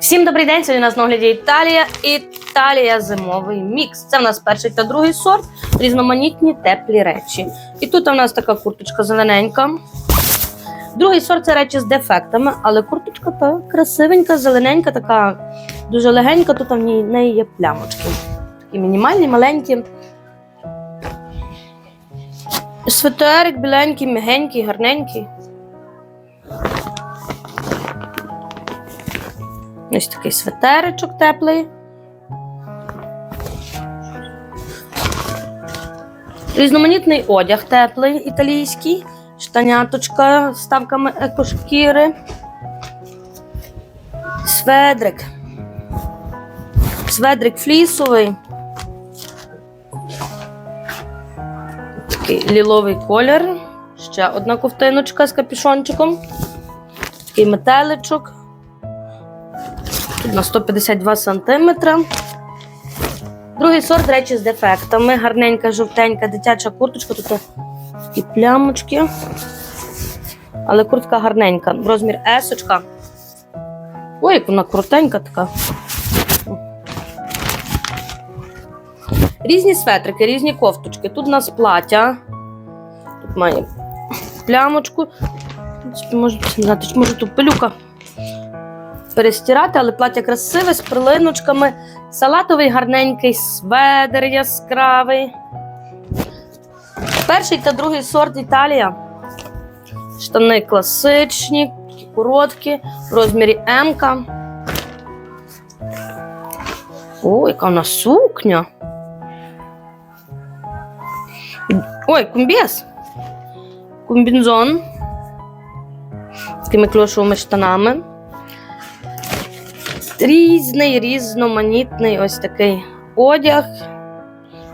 Всім добрий день! Сьогодні у нас на огляді Італія. Італія зимовий мікс. Це в нас перший та другий сорт, різноманітні теплі речі. І тут у нас така курточка зелененька. Другий сорт це речі з дефектами, але курточка та красивенька, зелененька, така дуже легенька. Тут в ній неї є плямочки. Такі мінімальні, маленькі. Светерик біленький, мягенький, гарненький. Ось такий светеричок теплий. Різноманітний одяг теплий італійський, штаняточка з ставками екошкіри. Сведрик. Сведрик флісовий. Такий ліловий колір. Ще одна ковтиночка з капюшончиком. Такий метеличок. На 152 сантиметра. Другий сорт речі з дефектами. Гарненька, жовтенька, дитяча курточка. Тут такі плямочки. Але куртка гарненька. Розмір есочка. Ой, як вона крутенька така. Різні светрики, різні кофточки. Тут у нас плаття. Тут має плямочку. Може, не знаю, може тут пилюка перестирати, але плаття красиве з прилиночками. Салатовий гарненький сведер яскравий. Перший та другий сорт Італія. Штани класичні, короткі, в розмірі М. -ка. О, яка вона сукня. Ой, комбіз. Комбінзон. З такими кльошовими штанами. Різний, різноманітний ось такий одяг.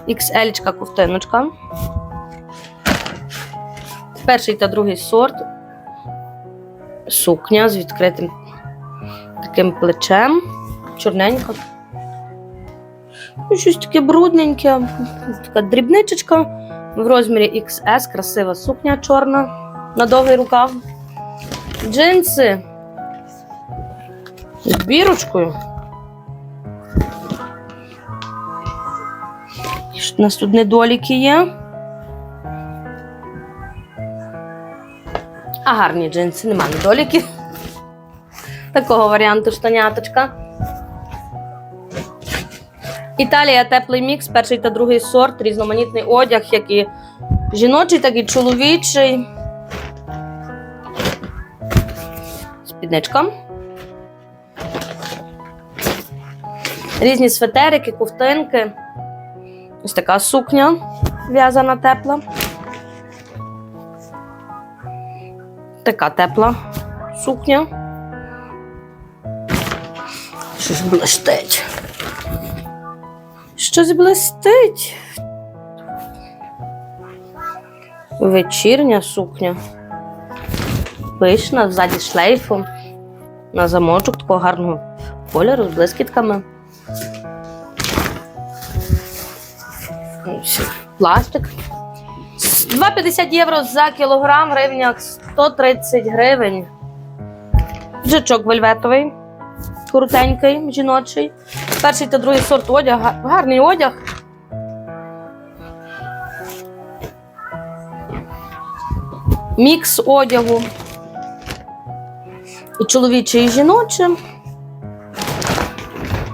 XL ковтиночка. Перший та другий сорт. Сукня з відкритим таким плечем. Чорненька. Ну, Щось таке брудненьке, така дрібничечка в розмірі XS, красива сукня чорна на довгий рукав. Джинси з бірочкою. У нас тут недоліки є. А гарні джинси, нема недоліків. Такого варіанту штаняточка. Італія теплий мікс, перший та другий сорт, різноманітний одяг, як і жіночий, так і чоловічий. Спідничка. Різні светерики, ковтинки. Ось така сукня в'язана тепла. Така тепла сукня. Щось блистить. Щось блистить. Вечірня сукня. Пишна, ззаді шлейфом. На замочок такого гарного кольору з блискітками. Пластик. 2,50 євро за кілограм, в гривнях 130 гривень. Джичок вельветовий, крутенький, жіночий. Перший та другий сорт одягу. Гарний одяг. Мікс одягу. І чоловічий, і жіночий.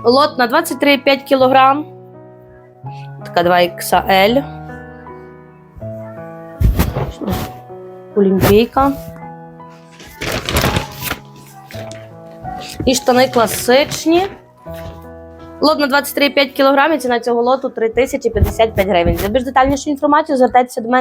Лот на 23,5 кілограм. Така 2XL. Олімпійка. І штани класичні. Лот на 23,5 кг. Ціна цього лоту 3055 гривень. За більш детальнішу інформацію звертайтеся до мене.